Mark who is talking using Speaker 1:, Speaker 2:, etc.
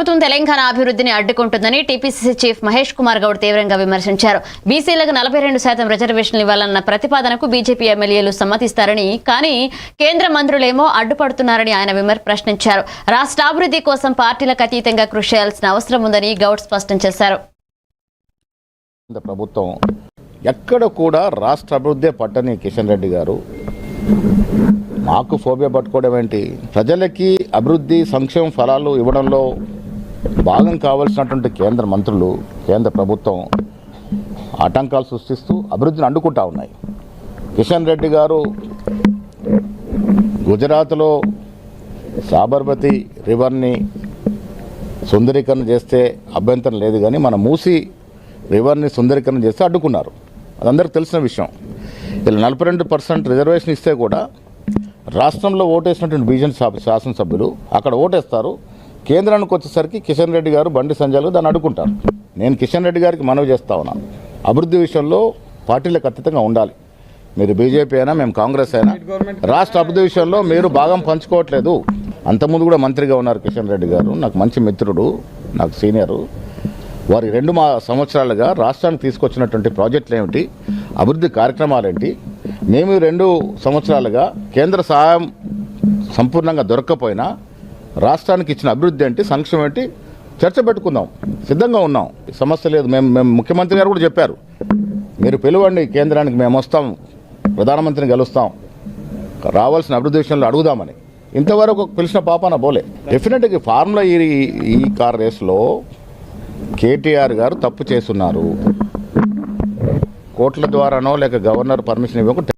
Speaker 1: ప్రభుత్వం తెలంగాణ అభివృద్ధిని అడ్డుకుంటుందని టీపీసీసీ చీఫ్ మహేష్ కుమార్ గౌడ్ తీవ్రంగా విమర్శించారు. బీసీలకు నలభై రెండు శాతం రిజర్వేషన్లు ఇవ్వాలన్న ప్రతిపాదనకు బీజేపీ ఎమ్మెల్యేలు సమ్మతిస్తారని కానీ కేంద్ర మంత్రులేమో అడ్డుపడుతున్నారని ఆయన విమర్ ప్రశ్నించారు. రాష్ట్ర అభివృద్ధి కోసం పార్టీలకు అతీతంగా కృషి చేయాల్సిన అవసరం ఉందని గౌడ్ స్పష్టం చేశారు.
Speaker 2: ప్రభుత్వం ఎక్కడ కూడా రాష్ట్ర అభివృద్ధి పట్టని కిషన్ రెడ్డి గారు. మాకు ఫోబియా పట్టుకోవడం ఏంటి? ప్రజలకి అభివృద్ధి సంక్షేమ ఫలాలు ఇవ్వడంలో భాగం కావలసినటువంటి కేంద్ర మంత్రులు కేంద్ర ప్రభుత్వం ఆటంకాలు సృష్టిస్తూ అభివృద్ధిని అడ్డుకుంటా ఉన్నాయి. కిషన్ రెడ్డి గారు గుజరాత్లో సాబర్మతి రివర్ని సుందరీకరణ చేస్తే అభ్యంతరం లేదు కానీ మన మూసి రివర్ని సుందరీకరణ చేస్తే అడ్డుకున్నారు. అదందరికీ తెలిసిన విషయం. ఇలా నలభై రెండు పర్సెంట్ రిజర్వేషన్ ఇస్తే కూడా రాష్ట్రంలో ఓటేసినటువంటి బీజేపీ శాసనసభ్యులు అక్కడ ఓటేస్తారు. కేంద్రానికి వచ్చేసరికి కిషన్ రెడ్డి గారు బండి సంజయ్లు దాన్ని అడుగుంటారు నేను కిషన్ రెడ్డి గారికి మనవి చేస్తా ఉన్నాను అభివృద్ధి విషయంలో పార్టీలకు అతీతంగా ఉండాలి. మీరు బీజేపీ అయినా మేము కాంగ్రెస్ అయినా రాష్ట్ర అభివృద్ధి విషయంలో మీరు భాగం పంచుకోవట్లేదు. అంతకుముందు కూడా మంత్రిగా ఉన్నారు కిషన్ రెడ్డి గారు. నాకు మంచి మిత్రుడు నాకు సీనియరు. వారి రెండు మా సంవత్సరాలుగా రాష్ట్రానికి తీసుకొచ్చినటువంటి ప్రాజెక్టులు ఏమిటి అభివృద్ధి కార్యక్రమాలు ఏంటి మేము రెండు సంవత్సరాలుగా కేంద్ర సహాయం సంపూర్ణంగా దొరక్కపోయినా రాష్ట్రానికి ఇచ్చిన అభివృద్ధి ఏంటి సంక్షేమం ఏంటి? చర్చ పెట్టుకుందాం. సిద్ధంగా ఉన్నాం. సమస్య లేదు. మేము మేము ముఖ్యమంత్రి గారు కూడా చెప్పారు. మీరు పిలవండి. కేంద్రానికి మేము వస్తాం. ప్రధానమంత్రిని గెలుస్తాం. రావాల్సిన అభివృద్ధి విషయంలో అడుగుదామని. ఇంతవరకు పిలిచిన పాపాన పోలే. డెఫినెట్గా ఫార్ములా ఈ ఈ కార్ రేస్లో కేటీఆర్ గారు తప్పు చేస్తున్నారు. కోట్ల ద్వారానో లేక గవర్నర్ పర్మిషన్ ఇవ్వకుండా